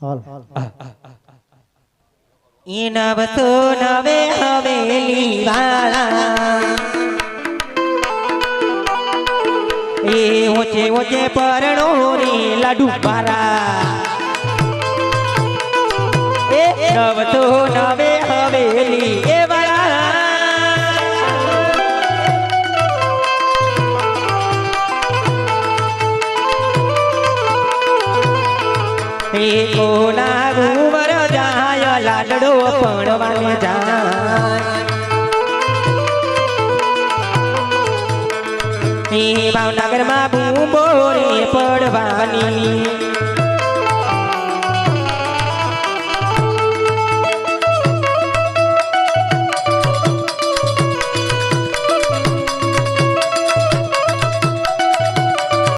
હાલ ઈ નવસો નવે હવેલી વાળા એ ઓછે ઓછે પરણો રે લાડુ પારા એ નવસો નવે એ કોના ઘુમર જાય લાડડો પડવાને જાય. એ ભાવનગરમાં ભૂમો રે પડવાની.